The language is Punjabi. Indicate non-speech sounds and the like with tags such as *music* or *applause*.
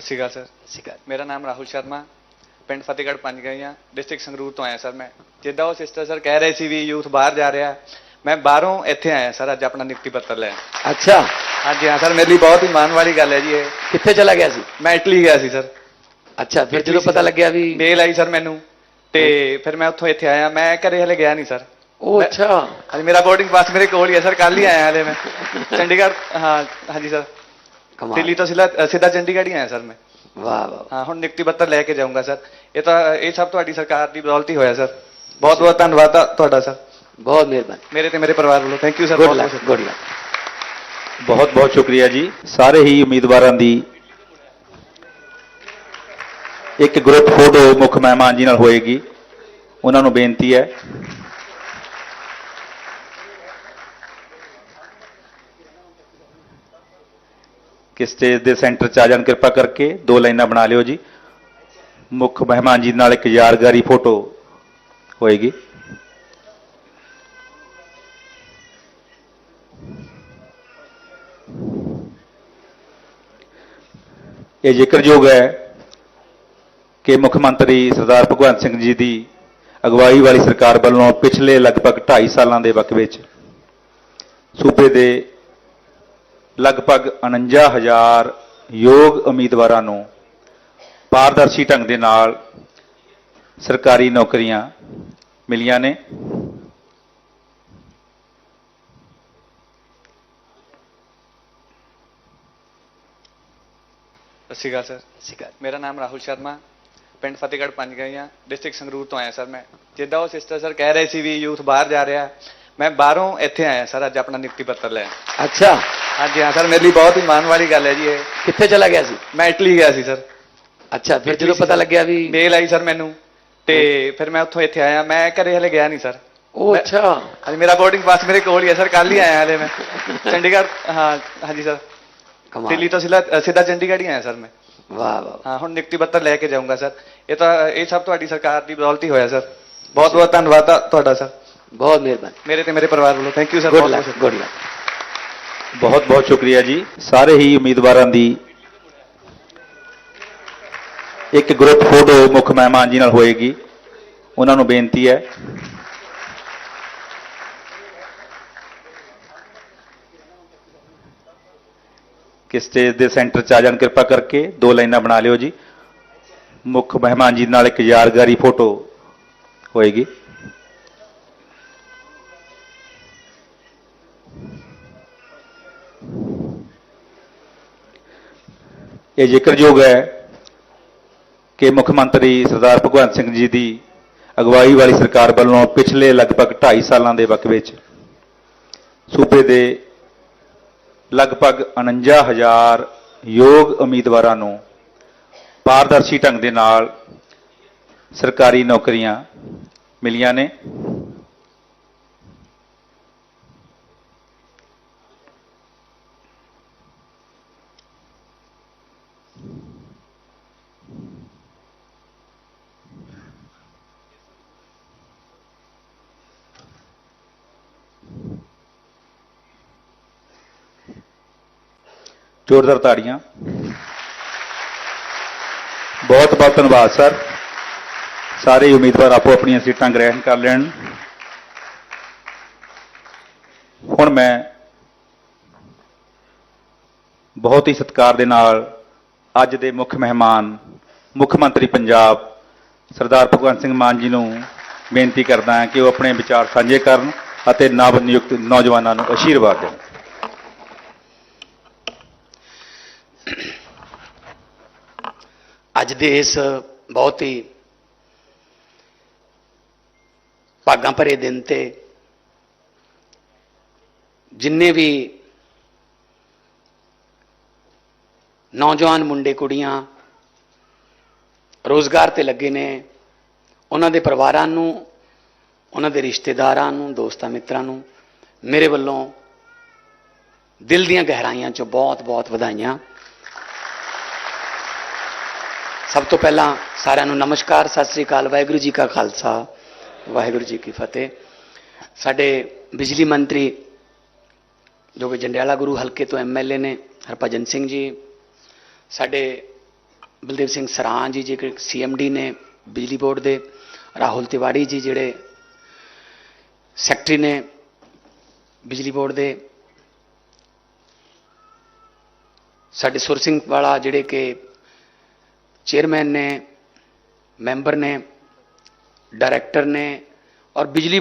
ਸਤਿ ਸ਼੍ਰੀ ਅਕਾਲ ਸਰ। ਸਿਕਾ ਮੇਰਾ ਨਾਮ ਰਾਹੁਲ ਸ਼ਰਮਾ। ਪਿੰਡ ਫਤਿਹਗੜ੍ਹ ਪੰਜਗਈਆਂ ਡਿਸਟ੍ਰਿਕਟ ਸੰਗਰੂਰ ਤੋਂ ਆਇਆ ਸਰ ਮੈਂ। ਜਿੱਦਾਂ ਉਹ ਸਿਸਟਰ ਸਰ ਕਹਿ ਰਹੇ ਸੀ ਵੀ ਯੂਥ ਬਾਹਰ ਜਾ ਰਿਹਾ ਮੈਂ ਬਾਹਰੋਂ ਇੱਥੇ ਆਇਆ ਸਰ ਅੱਜ ਆਪਣਾ ਨਿਯੁਕਤੀ ਪੱਤਰ ਲੈਣ। ਅੱਛਾ। ਹਾਂਜੀ ਹਾਂ ਸਰ ਮੇਰੇ ਲਈ ਬਹੁਤ ਹੀ ਮਾਣ ਵਾਲੀ ਗੱਲ ਹੈ ਜੀ ਇਹ। ਕਿੱਥੇ ਚਲਾ ਗਿਆ ਸੀ? ਮੈਂ ਇਟਲੀ ਗਿਆ ਸੀ ਸਰ। ਅੱਛਾ ਫਿਰ ਜਦੋਂ ਪਤਾ ਲੱਗਿਆ ਵੀ ਮੇਲ ਆਈ ਸਰ ਮੈਨੂੰ। ਤੇ ਫਿਰ ਮੈਂ ਉੱਥੋਂ ਇੱਥੇ ਆਇਆ। ਮੈਂ ਘਰੇ ਹਲੇ ਗਿਆ ਨਹੀਂ ਸਰ। ਉਹ ਅੱਛਾ। ਅੱਜ ਮੇਰਾ ਬੋਰਡਿੰਗ ਪਾਸ ਮੇਰੇ ਕੋਲ ਹੀ ਹੈ ਸਰ। ਕੱਲ ਹੀ ਆਇਆ ਹਲੇ ਮੈਂ। ਚੰਡੀਗੜ੍ਹ ਹਾਂ ਹਾਂਜੀ ਸਰ। ਕਮਾਲ। ਦਿੱਲੀ ਤੋਂ ਸਿੱਧਾ ਸਿੱਧਾ ਚੰਡੀਗੜ੍ਹ ਹੀ ਆਇਆ ਸਰ ਮੈਂ। ਵਾਹ ਵਾਹ। ਹਾਂ ਹੁਣ ਨਿਯੁਕਤੀ ਪੱਤਰ ਲੈ ਕੇ ਜਾਊਂਗਾ ਸਰ। ਇਹ ਤਾਂ ਇਹ ਸਭ ਤੁਹਾਡੀ ਸਰਕਾਰ ਦੀ ਬਦੌਲਤ ਹੀ ਹੋਇਆ ਸਰ। ਬਹੁਤ ਬਹੁਤ ਧੰਨਵਾਦ ਆ ਤੁਹਾਡਾ ਸਰ। ਬਹੁਤ ਮਿਹਰਬਾਨੀ। ਮੇਰੇ ਤੇ ਮੇਰੇ ਪਰਿਵਾਰ ਵੱਲੋਂ ਥੈਂਕ ਯੂ ਸਰ ਗੁੱਡ ਬਹੁਤ ਲੱਕ ਬਹੁਤ ਗੁੱਡ ਲੱਕ ਬਹੁਤ ਬਹੁਤ ਸ਼ੁਕਰੀਆ ਜੀ। ਸਾਰੇ ਹੀ ਉਮੀਦਵਾਰਾਂ ਦੀ ਇੱਕ ਗਰੁੱਪ ਫੋਟੋ ਮੁੱਖ ਮਹਿਮਾਨ ਜੀ ਨਾਲ ਹੋਏਗੀ। ਉਹਨਾਂ ਨੂੰ ਬੇਨਤੀ ਹੈ ਕਿ ਸਟੇਜ ਦੇ ਸੈਂਟਰ 'ਚ ਆ ਜਾਣ, ਕਿਰਪਾ ਕਰਕੇ ਦੋ ਲਾਈਨਾਂ ਬਣਾ ਲਿਓ ਜੀ। ਮੁੱਖ ਮਹਿਮਾਨ ਜੀ ਨਾਲ ਇੱਕ ਯਾਦਗਾਰੀ ਫੋਟੋ ਹੋਏਗੀ। ਇਹ ਜ਼ਿਕਰਯੋਗ ਹੈ ਕਿ ਮੁੱਖ ਮੰਤਰੀ ਸਰਦਾਰ ਭਗਵੰਤ ਸਿੰਘ ਜੀ ਦੀ ਅਗਵਾਈ ਵਾਲੀ ਸਰਕਾਰ ਵੱਲੋਂ ਪਿਛਲੇ ਲਗਭਗ 2.5 ਸਾਲਾਂ ਦੇ ਵਕਤ ਵਿੱਚ ਸੂਬੇ ਦੇ ਲਗਭਗ 49000 ਯੋਗ ਉਮੀਦਵਾਰਾਂ ਨੂੰ ਪਾਰਦਰਸ਼ੀ ਢੰਗ ਦੇ ਨਾਲ ਸਰਕਾਰੀ ਨੌਕਰੀਆਂ ਮਿਲੀਆਂ ਨੇ। ਸਤਿ ਸ਼੍ਰੀ ਅਕਾਲ ਸਰ। ਸਿਕਾ ਮੇਰਾ ਨਾਮ ਰਾਹੁਲ ਸ਼ਰਮਾ ਪਿੰਡ ਫਤਿਹਗੜ੍ਹ ਪੰਜਗਈਆਂ ਡਿਸਟ੍ਰਿਕਟ ਸੰਗਰੂਰ ਤੋਂ ਆਇਆ ਸਰ ਮੈਂ। ਜਿੱਦਾਂ ਉਹ ਸਿਸਟਰ ਸਰ ਕਹਿ ਰਹੇ ਸੀ ਵੀ ਯੂਥ ਬਾਹਰ ਜਾ ਰਿਹਾ ਮੈਂ ਬਾਹਰੋਂ ਇੱਥੇ ਆਇਆ ਸਰ ਅੱਜ ਆਪਣਾ ਨਿਯੁਕਤੀ ਪੱਤਰ ਲੈਣ ਅੱਛਾ। ਹਾਂਜੀ ਹਾਂ ਸਰ ਮੇਰੇ ਲਈ ਬਹੁਤ ਹੀ ਮਾਣ ਵਾਲੀ ਗੱਲ ਹੈ ਜੀ ਇਹ। ਕਿੱਥੇ ਚਲਾ ਗਿਆ ਸੀ? ਮੈਂ ਇਟਲੀ ਗਿਆ ਸੀ ਸਰ। ਅੱਛਾ ਫਿਰ ਜਦੋਂ ਪਤਾ ਲੱਗਿਆ ਵੀ ਮੇਲ ਆਈ ਸਰ ਮੈਨੂੰ। ਤੇ ਫਿਰ ਮੈਂ ਉੱਥੋਂ ਇੱਥੇ ਆਇਆ। ਮੈਂ ਘਰੇ ਹਲੇ ਗਿਆ ਨਹੀਂ ਸਰ। ਉਹ ਅੱਛਾ। ਅੱਜ ਮੇਰਾ ਬੋਰਡਿੰਗ ਪਾਸ ਮੇਰੇ ਕੋਲ ਹੀ ਹੈ ਸਰ। ਕੱਲ ਹੀ ਆਇਆ ਹਲੇ ਮੈਂ। *laughs* ਚੰਡੀਗੜ੍ਹ ਹਾਂ ਹਾਂਜੀ ਸਰ। ਕਮਾਲ। ਦਿੱਲੀ ਤੋਂ ਸਿੱਧਾ ਸਿੱਧਾ ਚੰਡੀਗੜ੍ਹ ਹੀ ਆਇਆ ਸਰ ਮੈਂ। ਵਾਹ ਵਾਹ। ਹਾਂ ਹੁਣ ਨਿਯੁਕਤੀ ਪੱਤਰ ਲੈ ਕੇ ਜਾਊਂਗਾ ਸਰ। ਇਹ ਤਾਂ ਇਹ ਸਭ ਤੁਹਾਡੀ ਸਰਕਾਰ ਦੀ ਬਦੌਲਤ ਹੀ ਹੋਇਆ ਸਰ। ਬਹੁਤ ਬਹੁਤ ਧੰਨਵਾਦ ਤੁਹਾਡਾ ਸਰ। ਬਹੁਤ ਮਿਹਰਬਾਨੀ। ਮੇਰੇ ਤੇ ਮੇਰੇ ਪਰਿਵਾਰ ਵੱਲੋਂ ਥੈਂਕ ਯੂ ਸਰ ਗੁੱਡ ਬਹੁਤ ਲੱਕ ਬਹੁਤ ਗੁੱਡ ਲੱਕ ਬਹੁਤ ਬਹੁਤ ਸ਼ੁਕਰੀਆ ਜੀ। ਸਾਰੇ ਹੀ ਉਮੀਦਵਾਰਾਂ ਦੀ ਇੱਕ ਗਰੁੱਪ ਫੋਟੋ ਮੁੱਖ ਮਹਿਮਾਨ ਜੀ ਨਾਲ ਹੋਏਗੀ। ਉਹਨਾਂ ਨੂੰ ਬੇਨਤੀ ਹੈ। ਕਿ ਸਟੇਜ ਦੇ ਸੈਂਟਰ 'ਚ ਆ ਜਾਣ ਕਿਰਪਾ ਕਰਕੇ ਦੋ ਲਾਈਨਾਂ ਬਣਾ ਲਿਓ ਜੀ। ਮੁੱਖ ਮਹਿਮਾਨ ਜੀ ਨਾਲ ਇੱਕ ਯਾਦਗਾਰੀ ਫੋਟੋ ਹੋਏਗੀ। ਇਹ ਜ਼ਿਕਰਯੋਗ ਹੈ ਕਿ ਮੁੱਖ ਮੰਤਰੀ ਸਰਦਾਰ ਭਗਵੰਤ ਸਿੰਘ ਜੀ ਦੀ ਅਗਵਾਈ ਵਾਲੀ ਸਰਕਾਰ ਵੱਲੋਂ ਪਿਛਲੇ ਲਗਭਗ 2.5 ਸਾਲਾਂ ਦੇ ਵਕਤ ਵਿੱਚ ਸੂਬੇ ਦੇ ਲਗਭਗ 49000 ਯੋਗ ਉਮੀਦਵਾਰਾਂ ਨੂੰ ਪਾਰਦਰਸ਼ੀ ਢੰਗ ਦੇ ਨਾਲ ਸਰਕਾਰੀ ਨੌਕਰੀਆਂ ਮਿਲੀਆਂ ਨੇ। ਜ਼ੋਰਦਾਰ ਤਾੜੀਆਂ। ਬਹੁਤ ਬਹੁਤ ਧੰਨਵਾਦ, ਸਰ। ਸਾਰੇ ਉਮੀਦਵਾਰ ਆਪੋ ਆਪਣੀਆਂ ਸੀਟਾਂ ਗ੍ਰਹਿਣ ਕਰ ਲੈਣ। ਹੁਣ ਮੈਂ ਬਹੁਤ ਹੀ ਸਤਿਕਾਰ ਦੇ ਨਾਲ ਅੱਜ ਦੇ ਮੁੱਖ ਮਹਿਮਾਨ, ਮੁੱਖ ਮੰਤਰੀ ਪੰਜਾਬ, ਸਰਦਾਰ ਭਗਵੰਤ ਸਿੰਘ ਮਾਨ ਜੀ ਨੂੰ ਬੇਨਤੀ ਕਰਦਾ ਹਾਂ ਕਿ ਉਹ ਆਪਣੇ ਵਿਚਾਰ ਸਾਂਝੇ ਕਰਨ ਅਤੇ ਨਵ ਨਿਯੁਕਤ ਨੌਜਵਾਨਾਂ ਨੂੰ ਆਸ਼ੀਰਵਾਦ ਦੇਣ। ਅੱਜ ਦੇ ਇਸ ਬਹੁਤ ਹੀ ਭਾਗਾਂ ਭਰੇ ਦਿਨ ਤੇ ਜਿੰਨੇ ਵੀ ਨੌਜਵਾਨ ਮੁੰਡੇ ਕੁੜੀਆਂ ਰੋਜ਼ਗਾਰ ਤੇ ਲੱਗੇ ਨੇ, ਉਹਨਾਂ ਦੇ ਪਰਿਵਾਰਾਂ ਨੂੰ, ਉਹਨਾਂ ਦੇ ਰਿਸ਼ਤੇਦਾਰਾਂ ਨੂੰ, ਦੋਸਤਾਂ ਮਿੱਤਰਾਂ ਨੂੰ, ਮੇਰੇ ਵੱਲੋਂ ਦਿਲ ਦੀਆਂ ਗਹਿਰਾਈਆਂ ਚੋਂ ਬਹੁਤ-ਬਹੁਤ ਵਧਾਈਆਂ। ਸਭ ਤੋਂ ਪਹਿਲਾਂ ਸਾਰਿਆਂ ਨੂੰ ਨਮਸਕਾਰ, ਸਤਿ ਸ੍ਰੀ ਅਕਾਲ, ਵਾਹਿਗੁਰੂ ਜੀ ਕਾ ਖਾਲਸਾ, ਵਾਹਿਗੁਰੂ ਜੀ ਕੀ ਫਤਿਹ। ਸਾਡੇ ਬਿਜਲੀ ਮੰਤਰੀ ਜੋ ਕਿ ਜੰਡਿਆਲਾ ਗੁਰੂ ਹਲਕੇ ਤੋਂ ਐਮਐਲਏ ਨੇ, ਹਰਭਜਨ ਸਿੰਘ ਜੀ, ਸਾਡੇ ਬਲਦੇਵ ਸਿੰਘ ਸਰਾਂ ਜੀ ਜਿਹੜੇ ਸੀਐਮਡੀ ਨੇ, ਬਿਜਲੀ ਬੋਰਡ ਦੇ, ਰਾਹੁਲ ਤਿਵਾੜੀ ਜੀ ਜਿਹੜੇ ਸੈਕਟਰੀ ਨੇ, ਬਿਜਲੀ ਬੋਰਡ ਦੇ। ਸਾਡੇ ਸੁਰ ਸਿੰਘ ਵਾਲਾ ਜਿਹੜੇ ਕਿ ਚੇਅਰਮੈਨ ਨੇ ਮੈਂਬਰ ਨੇ ਡਾਇਰੈਕਟਰ ਨੇ ਔਰ ਬਿਜਲੀ